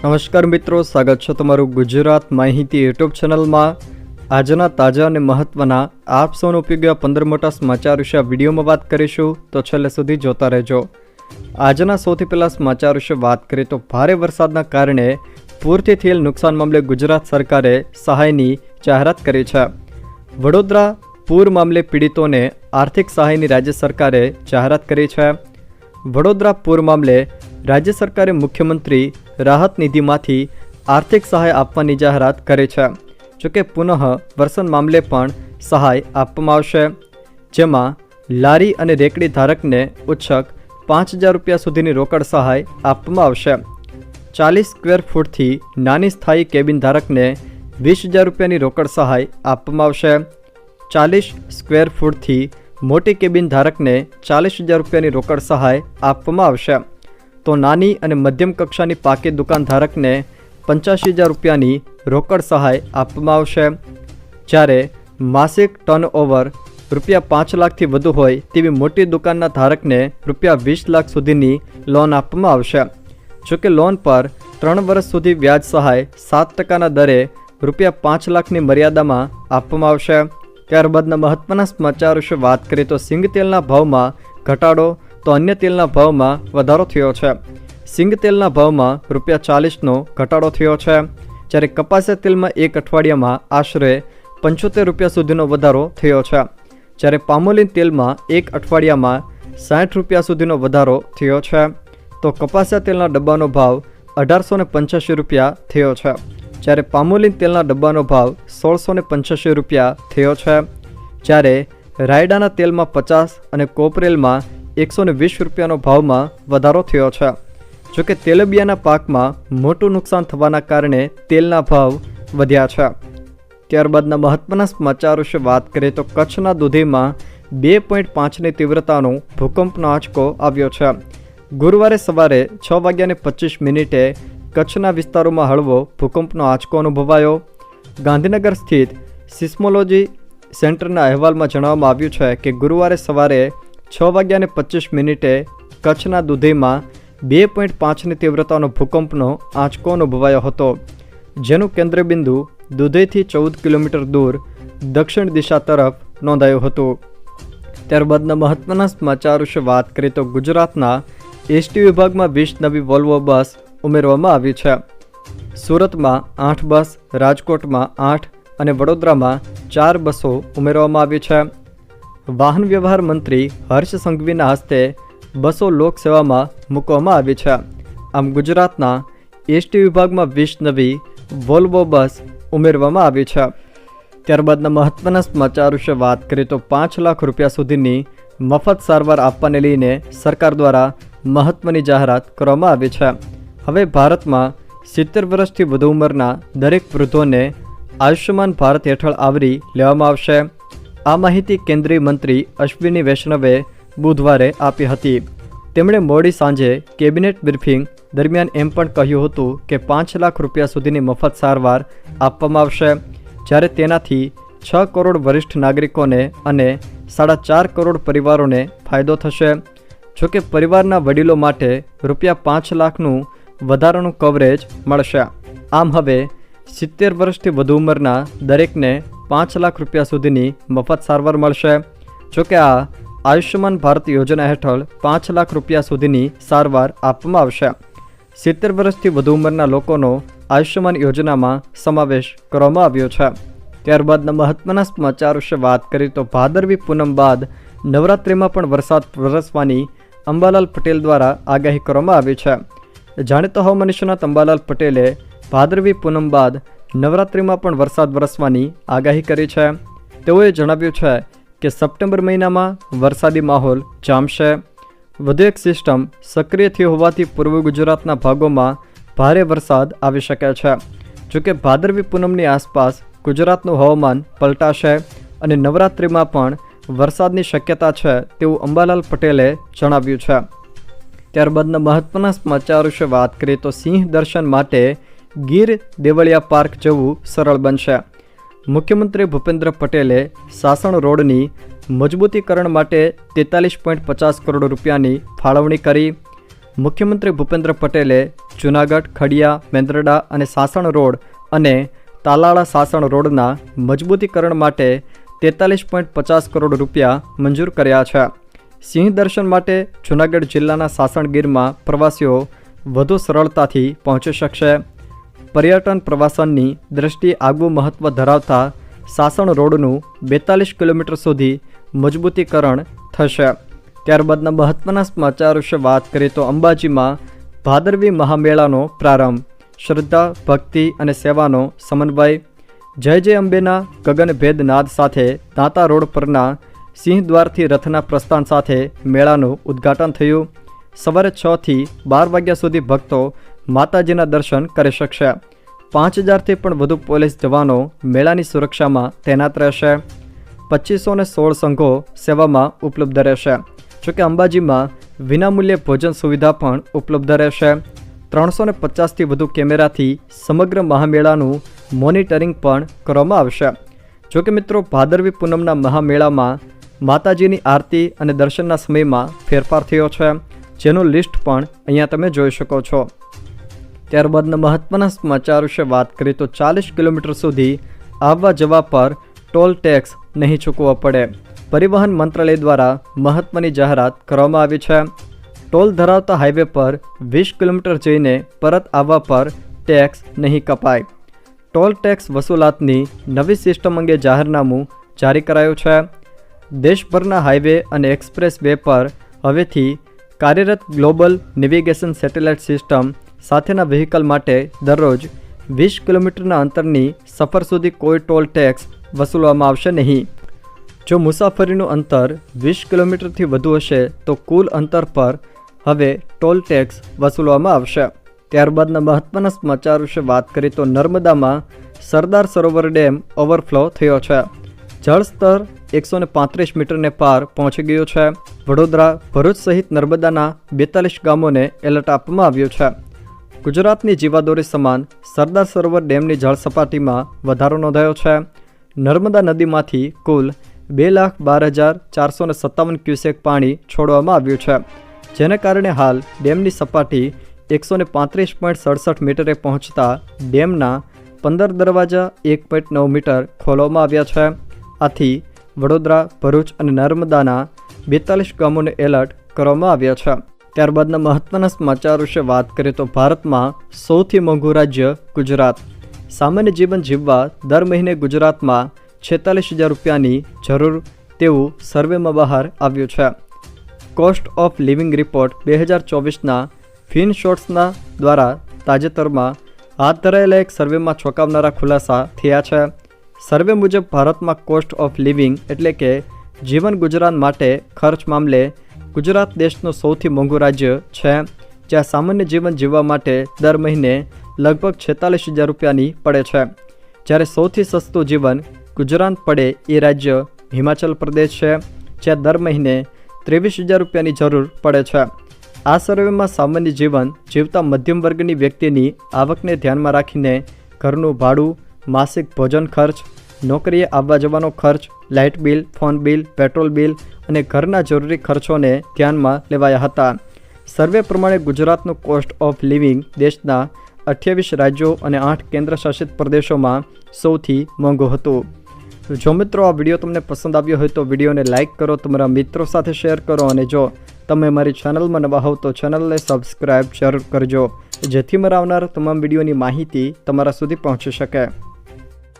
નમસ્કાર મિત્રો, સ્વાગત છે તમારું ગુજરાત માહિતી યુટ્યુબ ચેનલમાં. આજના તાજા અને મહત્વના, આપ સૌનો ઉપયોગી પંદર મોટા સમાચાર વિશે વિડીયોમાં વાત કરીશું, તો છેલ્લે સુધી જોતા રહેજો. આજના સૌથી પહેલાં સમાચાર વિશે વાત કરીએ તો ભારે વરસાદના કારણે પૂરથી થયેલ નુકસાન મામલે ગુજરાત સરકારે સહાયની જાહેરાત કરી છે. વડોદરા પૂર મામલે પીડિતોને આર્થિક સહાયની રાજ્ય સરકારે જાહેરાત કરી છે. વડોદરા પૂર મામલે રાજ્ય સરકારે મુખ્યમંત્રી રાહત નિધિમાંથી આર્થિક સહાય આપવાની જાહેરાત કરી છે. જોકે પુનઃ વરસન મામલે પણ સહાય આપવામાં આવશે. જેમાં લારી અને રેકડી ધારકને ઉચ્છક પાંચ હજાર રૂપિયા સુધીની રોકડ સહાય આપવામાં આવશે. ચાલીસ સ્ક્વેર ફૂટથી નાની સ્થાયી કેબિન ધારકને વીસ હજાર રૂપિયાની રોકડ સહાય આપવામાં આવશે. ચાલીસ સ્ક્વેર ફૂટથી મોટી કેબિન ધારકને ચાલીસ હજાર રૂપિયાની રોકડ સહાય આપવામાં આવશે. તો નાની અને મધ્યમ કક્ષાની પાકી દુકાન ધારકને પંચ્યાસી હજાર રૂપિયાની રોકડ સહાય આપવામાં આવશે. જ્યારે માસિક ટર્નઓવર રૂપિયા પાંચ લાખથી વધુ હોય તેવી મોટી દુકાનના ધારકને રૂપિયા વીસ લાખ સુધીની લોન આપવામાં આવશે. જોકે લોન પર ત્રણ વર્ષ સુધી વ્યાજ સહાય સાત ટકાના દરે રૂપિયા પાંચ લાખની મર્યાદામાં આપવામાં આવશે. ત્યારબાદના મહત્ત્વના સમાચાર વિશે વાત કરીએ તો સિંગ તેલના ભાવમાં ઘટાડો તો અન્ય તેલના ભાવમાં વધારો થયો છે. સિંગ તેલના ભાવમાં રૂપિયા ચાલીસનો ઘટાડો થયો છે. જ્યારે કપાસિયા તેલમાં એક અઠવાડિયામાં આશરે પંચોતેર રૂપિયા સુધીનો વધારો થયો છે. જ્યારે પામોલિન તેલમાં એક અઠવાડિયામાં સાઠ રૂપિયા સુધીનો વધારો થયો છે. તો કપાસિયા તેલના ડબ્બાનો ભાવ અઢારસો પંચ્યાસી રૂપિયા થયો છે. જ્યારે પામોલિન તેલના ડબ્બાનો ભાવ સોળસો પંચ્યાસી રૂપિયા થયો છે. જ્યારે રાયડાના તેલમાં પચાસ અને કોપરેલમાં એકસો ને વીસ રૂપિયાનો ભાવમાં વધારો થયો છે. જોકે તેલબિયાના પાકમાં મોટું નુકસાન થવાના કારણે તેલના ભાવ વધ્યા છે. ત્યારબાદના મહત્વના સમાચાર વિશે વાત કરીએ તો કચ્છના દુધીમાં બે પોઈન્ટ પાંચની તીવ્રતાનો ભૂકંપનો આંચકો આવ્યો છે. ગુરુવારે સવારે છ વાગ્યાને પચીસ મિનિટે કચ્છના વિસ્તારોમાં હળવો ભૂકંપનો આંચકો અનુભવાયો. ગાંધીનગર સ્થિત સિસ્મોલોજી સેન્ટરના અહેવાલમાં જણાવવામાં આવ્યું છે કે ગુરુવારે સવારે છ વાગ્યાને પચીસ મિનિટે કચ્છના દુધઈમાં બે પોઈન્ટ પાંચની તીવ્રતાનો ભૂકંપનો આંચકો અનુભવાયો હતો, જેનું કેન્દ્રબિંદુ દુધઈથી ચૌદ કિલોમીટર દૂર દક્ષિણ દિશા તરફ નોંધાયું હતું. ત્યારબાદના મહત્વના સમાચાર વિશે વાત કરીએ તો ગુજરાતના એસટી વિભાગમાં વીસ નવી વોલ્વો બસ ઉમેરવામાં આવી છે. સુરતમાં આઠ બસ, રાજકોટમાં આઠ અને વડોદરામાં ચાર બસો ઉમેરવામાં આવી છે. વાહન વ્યવહાર મંત્રી હર્ષ સંઘવીના હસ્તે બસો લોકસેવામાં મૂકવામાં આવી છે. આમ ગુજરાતના એસટી વિભાગમાં વીસ નવી વોલ્વો બસ ઉમેરવામાં આવી છે. ત્યારબાદના મહત્વના સમાચાર વિશે વાત કરીએ તો પાંચ લાખ રૂપિયા સુધીની મફત સારવાર આપવાને લઈને સરકાર દ્વારા મહત્વની જાહેરાત કરવામાં આવી છે. હવે ભારતમાં સિત્તેર વર્ષથી વધુ ઉંમરના દરેક વૃદ્ધોને આયુષ્યમાન ભારત હેઠળ આવરી લેવામાં આવશે. આ માહિતી કેન્દ્રીય મંત્રી અશ્વિની વૈષ્ણવે બુધવારે આપી હતી. તેમણે મોડી સાંજે કેબિનેટ બ્રીફિંગ દરમિયાન એમ પણ કહ્યું હતું કે પાંચ લાખ રૂપિયા સુધીની મફત સારવાર આપવામાં આવશે. જ્યારે તેનાથી છ કરોડ વરિષ્ઠ નાગરિકોને અને સાડા ચાર કરોડ પરિવારોને ફાયદો થશે. જોકે પરિવારના વડીલો માટે રૂપિયા પાંચ લાખનું વધારાનું કવરેજ મળશે. આમ હવે સિત્તેર વર્ષથી વધુ ઉંમરના દરેકને પાંચ લાખ રૂપિયા સુધીની મફત સારવાર મળશે. જોકે આ આયુષ્યમાન ભારત યોજના હેઠળ પાંચ લાખ રૂપિયા સુધીની સારવાર આપવામાં આવશે. સિત્તેર વર્ષથી વધુ ઉંમરના લોકોનો આયુષ્યમાન યોજનામાં સમાવેશ કરવામાં આવ્યો છે. ત્યારબાદના મહત્વના સમાચાર વિશે વાત કરીએ તો ભાદરવી પૂનમ બાદ નવરાત્રિમાં પણ વરસાદ વરસવાની અંબાલાલ પટેલ દ્વારા આગાહી કરવામાં આવી છે. જાણીતા હવામાન નિષ્ણાત અંબાલાલ પટેલે ભાદરવી પૂનમ બાદ નવરાત્રિમાં પણ વરસાદ વરસવાની આગાહી કરી છે. તેઓએ જણાવ્યું છે કે સપ્ટેમ્બર મહિનામાં વરસાદી માહોલ જામશે. વધુ એક સિસ્ટમ સક્રિય થઈ હોવાથી પૂર્વ ગુજરાતના ભાગોમાં ભારે વરસાદ આવી શકે છે. જોકે ભાદરવી પૂનમની આસપાસ ગુજરાતનું હવામાન પલટાશે અને નવરાત્રિમાં પણ વરસાદની શક્યતા છે તેવું અંબાલાલ પટેલે જણાવ્યું છે. ત્યારબાદના મહત્ત્વના સમાચાર વિશે વાત કરીએ તો સિંહ દર્શન માટે ગીર દેવળિયા પાર્ક જવું સરળ બનશે. મુખ્યમંત્રી ભૂપેન્દ્ર પટેલે સાસણ રોડની મજબૂતીકરણ માટે તેતાલીસ પોઈન્ટ પચાસ કરોડ રૂપિયાની ફાળવણી કરી. મુખ્યમંત્રી ભૂપેન્દ્ર પટેલે જૂનાગઢ, ખડિયા, મેંદરડા અને સાસણ રોડ અને તાલાળા સાસણ રોડના મજબૂતીકરણ માટે તેતાલીસ પોઈન્ટ પચાસ કરોડ રૂપિયા મંજૂર કર્યા છે. સિંહ દર્શન માટે જૂનાગઢ જિલ્લાના સાસણગીરમાં પ્રવાસીઓ વધુ સરળતાથી પહોંચી શકશે. પર્યટન પ્રવાસનની દ્રષ્ટિએ આગવું મહત્ત્વ ધરાવતા સાસણ રોડનું બેતાલીસ કિલોમીટર સુધી મજબૂતીકરણ થશે. ત્યારબાદના મહત્ત્વના સમાચાર વિશે વાત કરીએ તો અંબાજીમાં ભાદરવી મહામેળાનો પ્રારંભ. શ્રદ્ધા, ભક્તિ અને સેવાનો સમન્વય. જય જય અંબેના ગગનભેદ નાદ સાથે દાંતા રોડ પરના સિંહ દ્વારથી રથના પ્રસ્થાન સાથે મેળાનું ઉદ્ઘાટન થયું. સવારે છથી બાર વાગ્યા સુધી ભક્તો માતાજીના દર્શન કરી શકશે. પાંચ હજારથી પણ વધુ પોલીસ જવાનો મેળાની સુરક્ષામાં તૈનાત રહેશે. પચીસો ને સોળ સંઘો સેવામાં ઉપલબ્ધ રહેશે. જોકે અંબાજીમાં વિનામૂલ્યે ભોજન સુવિધા પણ ઉપલબ્ધ રહેશે. ત્રણસો ને પચાસથી વધુ કેમેરાથી સમગ્ર મહામેળાનું મોનિટરિંગ પણ કરવામાં આવશે. જોકે મિત્રો, ભાદરવી પૂનમના મહામેળામાં માતાજીની આરતી અને દર્શનના સમયમાં ફેરફાર થયો છે. જેનું લિસ્ટ પણ અહીંયા તમે જોઈ શકો છો. ત્યારબાદના મહત્વના સમાચાર વિશે વાત કરીએ તો ચાલીસ કિલોમીટર સુધી આવવા જવા પર ટોલ ટેક્સ નહીં ચૂકવવો પડે. પરિવહન મંત્રાલય દ્વારા મહત્ત્વની જાહેરાત કરવામાં આવી છે. ટોલ ધરાવતા હાઈવે પર વીસ કિલોમીટર જઈને પરત આવવા પર ટેક્સ નહીં કપાય. ટોલ ટેક્સ વસૂલાતની નવી સિસ્ટમ અંગે જાહેરનામું જારી કરાયું છે. દેશભરના હાઈવે અને એક્સપ્રેસ વે પર હવેથી કાર્યરત ગ્લોબલ નેવિગેશન સેટેલાઇટ સિસ્ટમ સાથેના વ્હીકલ માટે દરરોજ વીસ કિલોમીટરના અંતરની સફર સુધી કોઈ ટોલ ટેક્સ વસૂલવામાં આવશે નહીં. જો મુસાફરીનું અંતર વીસ કિલોમીટરથી વધુ હશે, તો કુલ અંતર પર હવે ટોલ ટેક્સ વસૂલવામાં આવશે. ત્યારબાદના મહત્ત્વના સમાચાર વિશે વાત કરીએ તો નર્મદામાં સરદાર સરોવર ડેમ ઓવરફ્લો થયો છે. જળસ્તર એકસો ને પાંત્રીસ મીટરને પાર પહોંચી ગયું છે. વડોદરા ભરૂચ સહિત નર્મદાના બેતાલીસ ગામોને એલર્ટ આપવામાં આવ્યું છે. ગુજરાતની જીવાદોરી સમાન સરદાર સરોવર ડેમની જળ સપાટીમાં વધારો નોંધાયો છે. નર્મદા નદીમાંથી કુલ બે લાખ બાર હજાર ચારસો ને સત્તાવન ક્યુસેક પાણી છોડવામાં આવ્યું છે. જેને કારણે હાલ ડેમની સપાટી એકસો ને પાંત્રીસ પોઈન્ટ સડસઠ મીટરે પહોંચતા ડેમના પંદર દરવાજા એક પોઈન્ટ નવ મીટર ખોલવામાં આવ્યા છે. આથી વડોદરા, ભરૂચ અને નર્મદાના બેતાલીસ ગામોને એલર્ટ કરવામાં આવ્યા છે. ત્યારબાદના મહત્વના સમાચાર વિશે વાત કરીએ તો ભારતમાં સૌથી મોંઘું રાજ્ય ગુજરાત. સામાન્ય જીવન જીવવા દર મહિને ગુજરાતમાં છેતાલીસ હજાર રૂપિયાની જરૂર તેવું સર્વેમાં બહાર આવ્યું છે. કોસ્ટ ઓફ લિવિંગ રિપોર્ટ બે હજાર ચોવીસના ફિન શોર્ટ્સના દ્વારા તાજેતરમાં હાથ ધરાયેલા એક સર્વેમાં ચોંકાવનારા ખુલાસા થયા છે. સર્વે મુજબ ભારતમાં કોસ્ટ ઓફ લિવિંગ એટલે કે જીવન ગુજરાન માટે ખર્ચ મામલે ગુજરાત દેશનું સૌથી મોંઘું રાજ્ય છે, જ્યાં સામાન્ય જીવન જીવવા માટે દર મહિને લગભગ છેતાલીસ હજાર રૂપિયાની પડે છે. જ્યારે સૌથી સસ્તું જીવન ગુજરાત પડે એ રાજ્ય હિમાચલ પ્રદેશ છે, જ્યાં દર મહિને ત્રેવીસ હજાર રૂપિયાની જરૂર પડે છે. આ સર્વેમાં સામાન્ય જીવન જીવતા મધ્યમ વર્ગની વ્યક્તિની આવકને ધ્યાનમાં રાખીને ઘરનું ભાડું, માસિક ભોજન ખર્ચ, નોકરીએ આવવા જવાનો ખર્ચ, light bill, phone bill, petrol bill અને ઘરના જરૂરી ખર્ચોને ધ્યાનમાં લેવાયા હતા. સર્વે પ્રમાણે ગુજરાતનું કોસ્ટ ઓફ લિવિંગ દેશના અઠ્યાવીસ રાજ્યો અને આઠ કેન્દ્રશાસિત પ્રદેશોમાં સૌથી મોંઘું હતું. જો મિત્રો આ વીડિયો તમને પસંદ આવ્યો હોય તો વિડીયોને લાઇક કરો, તમારા મિત્રો સાથે શેર કરો અને જો તમે મારી ચેનલમાં નવા હોવ તો ચેનલને સબસ્ક્રાઈબ જરૂર કરજો, જેથી મારા આવનાર તમામ વિડીયોની માહિતી તમારા સુધી પહોંચી શકે.